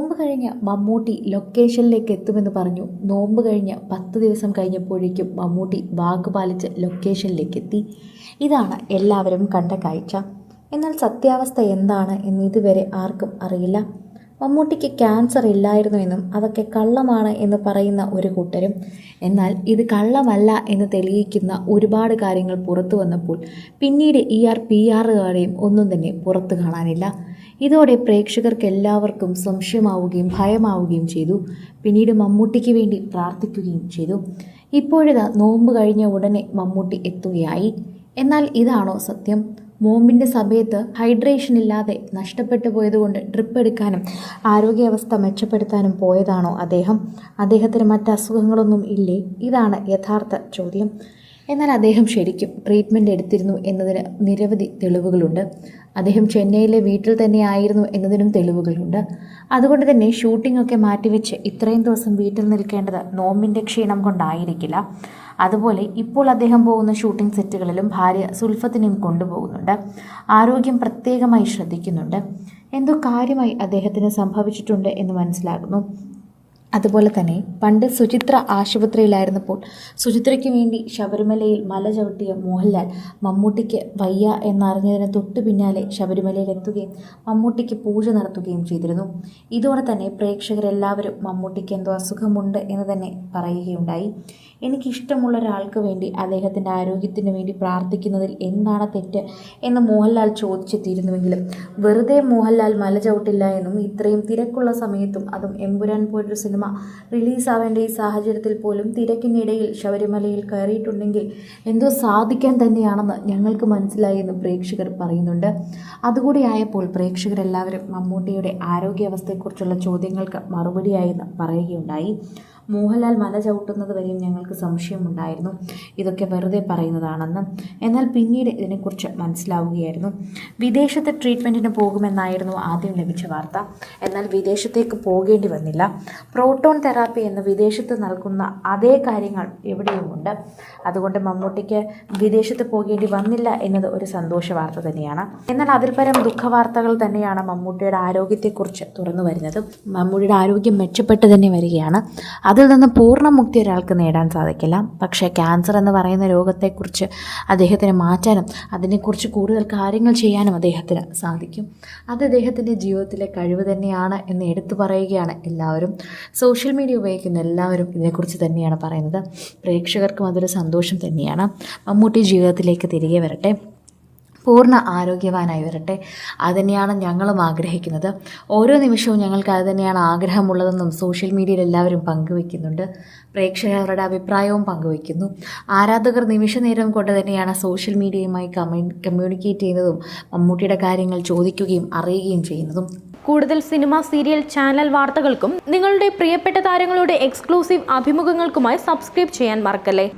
നോമ്പ് കഴിഞ്ഞ മമ്മൂട്ടി ലൊക്കേഷനിലേക്ക് എത്തുമെന്ന് പറഞ്ഞു. നോമ്പ് കഴിഞ്ഞ പത്ത് ദിവസം കഴിഞ്ഞപ്പോഴേക്കും മമ്മൂട്ടി വാക്ക് പാലിച്ച് ലൊക്കേഷനിലേക്ക് എത്തി. ഇതാണ് എല്ലാവരും കണ്ട കാഴ്ച. എന്നാൽ സത്യാവസ്ഥ എന്താണ് എന്ന് ഇതുവരെ ആർക്കും അറിയില്ല. മമ്മൂട്ടിക്ക് ക്യാൻസർ ഇല്ലായിരുന്നു എന്നും അതൊക്കെ കള്ളമാണ് എന്ന് പറയുന്ന ഒരു കൂട്ടരും. എന്നാൽ ഇത് കള്ളമല്ല എന്ന് തെളിയിക്കുന്ന ഒരുപാട് കാര്യങ്ങൾ പുറത്തു വന്നപ്പോൾ പിന്നീട് ഇ ആർ പി ആറുകാരെയും ഒന്നും തന്നെ പുറത്തു കാണാനില്ല. ഇതോടെ പ്രേക്ഷകർക്ക് എല്ലാവർക്കും സംശയമാവുകയും ഭയമാവുകയും ചെയ്തു. പിന്നീട് മമ്മൂട്ടിക്ക് വേണ്ടി പ്രാർത്ഥിക്കുകയും ചെയ്തു. ഇപ്പോഴിതാ നോമ്പ് കഴിഞ്ഞ ഉടനെ മമ്മൂട്ടി എത്തുകയായി. എന്നാൽ ഇതാണോ സത്യം? നോമ്പിന്റെ സമയത്ത് ഹൈഡ്രേഷൻ ഇല്ലാതെ നഷ്ടപ്പെട്ടു പോയതുകൊണ്ട് ഡ്രിപ്പ് എടുക്കാനും ആരോഗ്യാവസ്ഥ മെച്ചപ്പെടുത്താനും പോയതാണോ അദ്ദേഹം? അദ്ദേഹത്തിന് മറ്റ് അസുഖങ്ങളൊന്നും ഇല്ലേ? ഇതാണ് യഥാർത്ഥ ചോദ്യം. എന്നാൽ അദ്ദേഹം ശരിക്കും ട്രീറ്റ്മെന്റ് എടുത്തിരുന്നു എന്നതിന് നിരവധി തെളിവുകളുണ്ട്. അദ്ദേഹം ചെന്നൈയിലെ വീട്ടിൽ തന്നെ ആയിരുന്നു എന്നതിനും തെളിവുകളുണ്ട്. അതുകൊണ്ട് തന്നെ ഷൂട്ടിംഗ് ഒക്കെ മാറ്റിവെച്ച് ഇത്രയും ദിവസം വീട്ടിൽ നിൽക്കേണ്ടത് നോമ്പിന്റെ ക്ഷീണം കൊണ്ടായിരിക്കില്ല. അതുപോലെ ഇപ്പോൾ അദ്ദേഹം പോകുന്ന ഷൂട്ടിംഗ് സെറ്റുകളിലും ഭാര്യ സുൽഫത്തിനെയും കൊണ്ടുപോകുന്നുണ്ട്. ആരോഗ്യം പ്രത്യേകമായി ശ്രദ്ധിക്കുന്നുണ്ട്. എന്തോ കാര്യമായി അദ്ദേഹത്തിന് സംഭവിച്ചിട്ടുണ്ട് എന്ന് മനസ്സിലാകുന്നു. അതുപോലെ തന്നെ പണ്ട് സുചിത്ര ആശുപത്രിയിലായിരുന്നപ്പോൾ സുചിത്രയ്ക്ക് വേണ്ടി ശബരിമലയിൽ മല ചവിട്ടിയ മോഹൻലാൽ മമ്മൂട്ടിക്ക് വയ്യ എന്നറിഞ്ഞതിന് തൊട്ടു പിന്നാലെ ശബരിമലയിൽ എത്തുകയും മമ്മൂട്ടിക്ക് പൂജ നടത്തുകയും ചെയ്തിരുന്നു. ഇതോടെ തന്നെ പ്രേക്ഷകരെല്ലാവരും മമ്മൂട്ടിക്ക് എന്തോ അസുഖമുണ്ട് എന്ന് തന്നെ പറയുകയുണ്ടായി. എനിക്കിഷ്ടമുള്ള ഒരാൾക്ക് വേണ്ടി അദ്ദേഹത്തിന്റെ ആരോഗ്യത്തിന് വേണ്ടി പ്രാർത്ഥിക്കുന്നതിൽ എന്താണ് തെറ്റ് എന്ന് മോഹൻലാൽ ചോദിച്ചെത്തിയിരുന്നുവെങ്കിലും വെറുതെ മോഹൻലാൽ മല ചവിട്ടില്ല എന്നും ഇത്രയും തിരക്കുള്ള സമയത്തും അതും എമ്പുരാൻ പോലൊരു സിനിമ റിലീസാവേണ്ട ഈ സാഹചര്യത്തിൽ പോലും തിരക്കിനിടയിൽ ശബരിമലയിൽ കയറിയിട്ടുണ്ടെങ്കിൽ എന്തോ സാധിക്കാൻ തന്നെയാണെന്ന് ഞങ്ങൾക്ക് മനസ്സിലായി എന്ന് പ്രേക്ഷകർ പറയുന്നുണ്ട്. അതുകൂടി ആയപ്പോൾ പ്രേക്ഷകരെല്ലാവരും മമ്മൂട്ടിയുടെ ആരോഗ്യാവസ്ഥയെക്കുറിച്ചുള്ള ചോദ്യങ്ങൾക്ക് മറുപടിയായി എന്ന് പറയുകയുണ്ടായി. മോഹൻലാൽ മല ചവിട്ടുന്നത് വരെയും ഞങ്ങൾക്ക് സംശയമുണ്ടായിരുന്നു. ഇതൊക്കെ വെറുതെ പറയുന്നതാണെന്ന്. എന്നാൽ പിന്നീട് ഇതിനെക്കുറിച്ച് മനസ്സിലാവുകയായിരുന്നു. വിദേശത്ത് ട്രീറ്റ്മെന്റിന് പോകുമെന്നായിരുന്നു ആദ്യം ലഭിച്ച വാർത്ത. എന്നാൽ വിദേശത്തേക്ക് പോകേണ്ടി വന്നില്ല. പ്രോട്ടോൺ തെറാപ്പി എന്ന് വിദേശത്ത് നൽകുന്ന അതേ കാര്യങ്ങൾ ഇവിടെയുമുണ്ട് അതുകൊണ്ട് മമ്മൂട്ടിക്ക് വിദേശത്ത് പോകേണ്ടി വന്നില്ല എന്നത് ഒരു സന്തോഷ വാർത്ത തന്നെയാണ്. എന്നാൽ അതിൽ പരം ദുഃഖവാർത്തകൾ തന്നെയാണ് മമ്മൂട്ടിയുടെ ആരോഗ്യത്തെക്കുറിച്ച് തുറന്നു വരുന്നത്. മമ്മൂട്ടിയുടെ ആരോഗ്യം മെച്ചപ്പെട്ട് തന്നെ വരികയാണ്. അതിൽ നിന്ന് പൂർണ മുക്തി ഒരാൾക്ക് നേടാൻ സാധിക്കില്ല. പക്ഷേ ക്യാൻസർ എന്ന് പറയുന്ന രോഗത്തെക്കുറിച്ച് അദ്ദേഹത്തിന് മാറ്റാനും അതിനെക്കുറിച്ച് കൂടുതൽ കാര്യങ്ങൾ ചെയ്യാനും അദ്ദേഹത്തിന് സാധിക്കും. അത് അദ്ദേഹത്തിന്റെ ജീവിതത്തിലെ കഴിവ് തന്നെയാണ് എന്ന് എടുത്തു പറയുകയാണ് എല്ലാവരും. സോഷ്യൽ മീഡിയ ഉപയോഗിക്കുന്ന എല്ലാവരും ഇതിനെക്കുറിച്ച് തന്നെയാണ് പറയുന്നത്. പ്രേക്ഷകർക്കും അതൊരു സന്തോഷം തന്നെയാണ്. മമ്മൂട്ടി ജീവിതത്തിലേക്ക് തിരികെ വരട്ടെ. പൂർണ ആരോഗ്യവാനായി വരട്ടെ. അതുതന്നെയാണ് ഞങ്ങളും ആഗ്രഹിക്കുന്നത്. ഓരോ നിമിഷവും ഞങ്ങൾക്ക് അത് തന്നെയാണ് ആഗ്രഹമുള്ളതെന്നും സോഷ്യൽ മീഡിയയിൽ എല്ലാവരും പങ്കുവയ്ക്കുന്നുണ്ട്. പ്രേക്ഷകർ അവരുടെ അഭിപ്രായവും പങ്കുവയ്ക്കുന്നു. ആരാധകർ നിമിഷ നേരം കൊണ്ട് തന്നെയാണ് സോഷ്യൽ മീഡിയയുമായി കമ്മ്യൂ കമ്മ്യൂണിക്കേറ്റ് ചെയ്യുന്നതും മമ്മൂട്ടിയുടെ കാര്യങ്ങൾ ചോദിക്കുകയും അറിയുകയും ചെയ്യുന്നതും. കൂടുതൽ സിനിമ സീരിയൽ ചാനൽ വാർത്തകൾക്കും നിങ്ങളുടെ പ്രിയപ്പെട്ട താരങ്ങളുടെ എക്സ്ക്ലൂസീവ് അഭിമുഖങ്ങൾക്കുമായി സബ്സ്ക്രൈബ് ചെയ്യാൻ മറക്കല്ലേ?